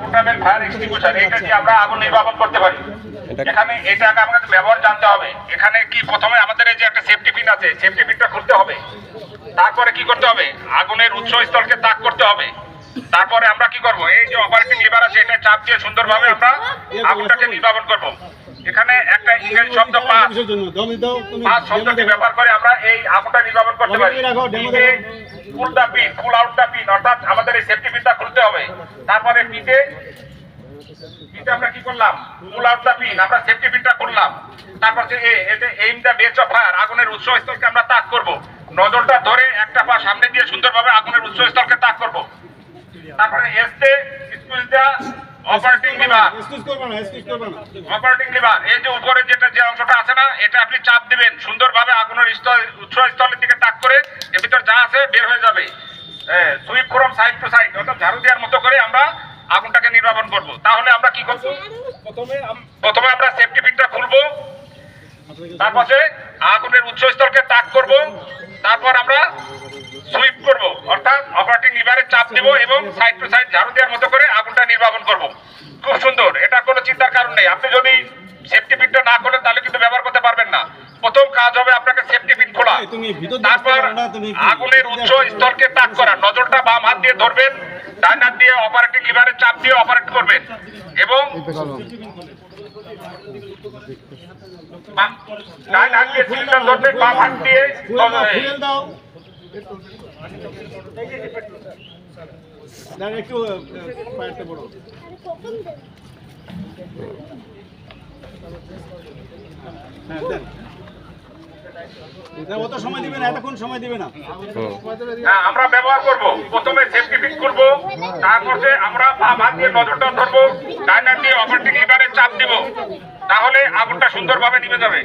পোর্টাবেল fire extinguisher এটা দিয়ে আমরা আগুন নির্বাপন করতে পারি? এটা- এখানে এটাকে আমাদের ব্যবহার জানতে হবে। এখানে কি প্রথমে আমাদের এই যে একটা সেফটি পিন আছে সেফটি পিনটা খুলতে হবে। তারপরে কি করতে হবে? আগুনের উৎস স্থলকে তাক করতে হবে। তারপরে আমরা কি করব? এই যে অপারেটিং লিভার আছে এটা চাপ দিয়ে সুন্দরভাবে আমরা আগুনটাকে নির্বাপন করব। এখানে একটা ইংরেজি শব্দ পাস পাঁচ শব্দটি ব্যবহার করে আমরা এই আগুনটা নির্বাপন করতে পারি। Demo the pin pull out the pin অর্থাৎ আমাদের এই সেফটি পিনটা খুলতে হবে। তারপরে পিঠে পিঠে আমরা কি করলাম? ফুল আউট দা পিন আমরা সেফটি পিনটা খুললাম। তারপর যে এতে aim the base of fire আগুনের উৎস স্থলকে আমরা তাক করব। নজরটা ধরে একটা পা সামনে দিয়ে সুন্দরভাবে আগুনের উৎস স্থলকে তাক করব। তারপরে এসতে squeeze the operating lever operating lever এই যে উপরে যেটা যে অংশটা আছে না এটা আপনি চাপ দিবেন। সুন্দরভাবে আগুনের স্থল উৎস দিকে তাক করে এর ভিতর যা আছে বের হয়ে যাবে। Sweep from side to side অর্থাৎ ঝাড়ু দেওয়ার মতো করে আমরা আগুনটাকে নির্বাপন করব। তাহলে আমরা কি করব? প্রথমে প্রথমে আমরা সেফটি পিনটা খুলবো। তারপরে আগুনের উৎস স্থলকে তাক করব। তারপর আমরা সুইপ করব। অর্থাৎ অপারেটিং লিভারে চাপ দিব এবং সাইড টু সাইড ঝাড়ু দেওয়ার মতো করে আগুনটা নির্বাপন করব খুব সুন্দর এটা কারণ নেই। আপনি যদি সেফটি পিনটা না করেন তাহলে কিন্তু ব্যবহার করতে পারবেন না। প্রথম কাজ হবে আপনাকে সেফটি পিন খোলা। তারপর আগুনের উচ্চ স্তরকে তাক করা। নজরটা বাম হাত দিয়ে ধরবেন ডান হাত দিয়ে অপারেটিং লিভারে চাপ দিয়ে অপারেট করবেন। এবং ডান হাত দিয়ে সিলিন্ডার ধরবেন বাম হাত দিয়ে একটু হ্যাঁ। হ্যাঁ, আমরা ব্যবহার করব। প্রথমে সেফটি ফিট করব তারপরে আমরা বাম হাত দিয়ে নজরটা ধরবো ডান হাত দিয়ে অপারেটিং লিভারে চাপ দিব তাহলে আগুনটা সুন্দরভাবে নিভে যাবে।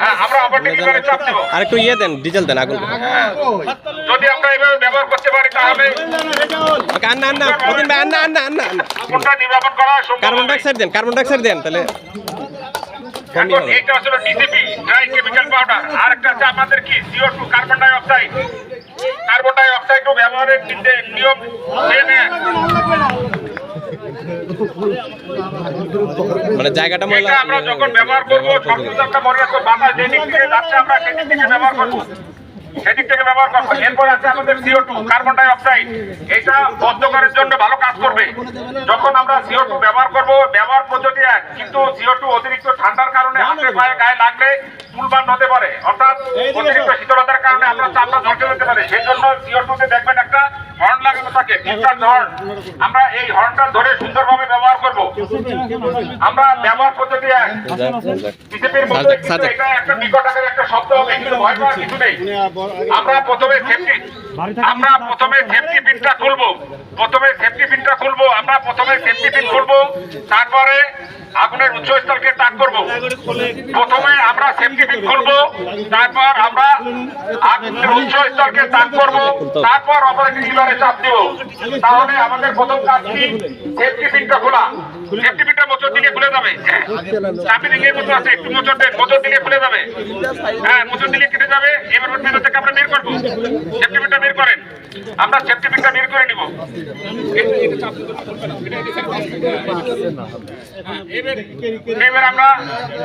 হ্যাঁ আমরা অপারেটিং লিভারে চাপ দিব। আর একটু ইয়ে দেন ডিজেল দেন আগুন যদি আমরা এভাবে ব্যবহার করতে পারি তাহলে আন্না আন্না মতিন ভাই আন্না আন্না আন্না আন্না। নির্বাপন করা সম্ভব carbon. Dioxide then carbon dioxide then তাহলে। এখন এইটা হলো ডিসিপি ড্রাই কেমিক্যাল পাউডার আর একটা আছে আমাদের কি? CO two carbon dioxide carbon die অক্সাইডও ব্যবহারের নিয়ম সেম মানে জায়গাটা ময়লা এটা আমরা যখন ব্যবহার করব সবকিছু মনে রাখব বাতাস যেদিক থেকে যাচ্ছে আমরা সেদিক থেকে ব্যবহার করব। সেদিক থেকে ব্যবহার করব এরপর আছে আমাদের CO two carbon dioxide এটা বদ্ধকারের জন্য ভালো কাজ করবে। যখন আমরা সিও টু ব্যবহার করব ব্যবহার পদ্ধতি এক কিন্তু সিও টু অতিরিক্ত ঠান্ডার কারণে হাতে পায়ে গায়ে লাগলে চুলবান হতে পারে। অর্থাৎ অতিরিক্ত শীতলতার কারণে আপনার চামড়া ঝলসে যেতে পারে। সেই জন্য সিও টুতে দেখবেন একটা হর্ন লাগানো থাকে আমরা এই হর্নটা ধরে সুন্দরভাবে আমরা ব্যবহার পদ্ধতি। বিজেপির মধ্যে। এটা একটা বিকট আকারের একটা শব্দ হবে কিন্তু ভয় পাওয়ার কিছু নেই আমরা প্রথমে সেফটি আমরা প্রথমে সেফটি পিনটা খুলবো। প্রথমে সেফটি পিনটা খুলবো। আমরা প্রথমে সেফটি পিন খুলবো। তারপরে আগুনের উচ্চস্থলকে তাক করব। প্রথমে আমরা সেফটি পিন খুলবো। তারপর আমরা আগুনের উচ্চস্থলকে তাক করব। তারপর অপারেটিং লিভারে চাপ দিব। তাহলে আমাদের প্রথম কাজ কি? সেফটি পিনটা খোলা। সেফটি মোচর দিকে খুলে যাবে। চাপি দিকে আছে। একটু মোচর মোচর দিকে খুলে যাবে। হ্যাঁ মোচর দিকে কেটে যাবে। এবার ওর থেকে আমরা বের করব। সেফটি পিনটা বের করেন। আমরা সেফটি বের করে নিব। এবার আমরা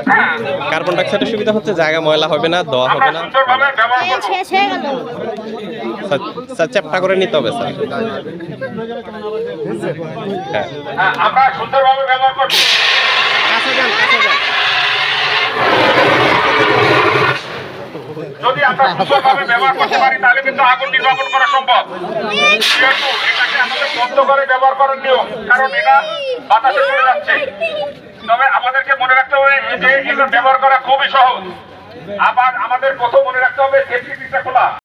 হ্যাঁ। কার্বন ডাইঅক্সাইডের সুবিধা হচ্ছে জায়গা ময়লা হবে না দোয়া হবে না। স্যার চ্যাপটা করে নিতে হবে স্যার। হ্যাঁ। হ্যাঁ আমরা সুন্দরভাবে ব্যবহার করব কাছে যান কাছে যান। যদি আমরা সুন্দরভাবে ব্যবহার করতে পারি, তাহলে কিন্তু আগুন নির্বাপন করা সম্ভব। যেহেতু এটাকে আমাদের বন্ধ করে ব্যবহার করার নিয়ম, কারণ এটা বাতাসে চলে যাচ্ছে। তবে আমাদেরকে মনে রাখতে হবে যে এগুলো ব্যবহার করা খুবই সহজ। আবার আমাদের প্রথম মনে রাখতে হবে সেফটি খোলা।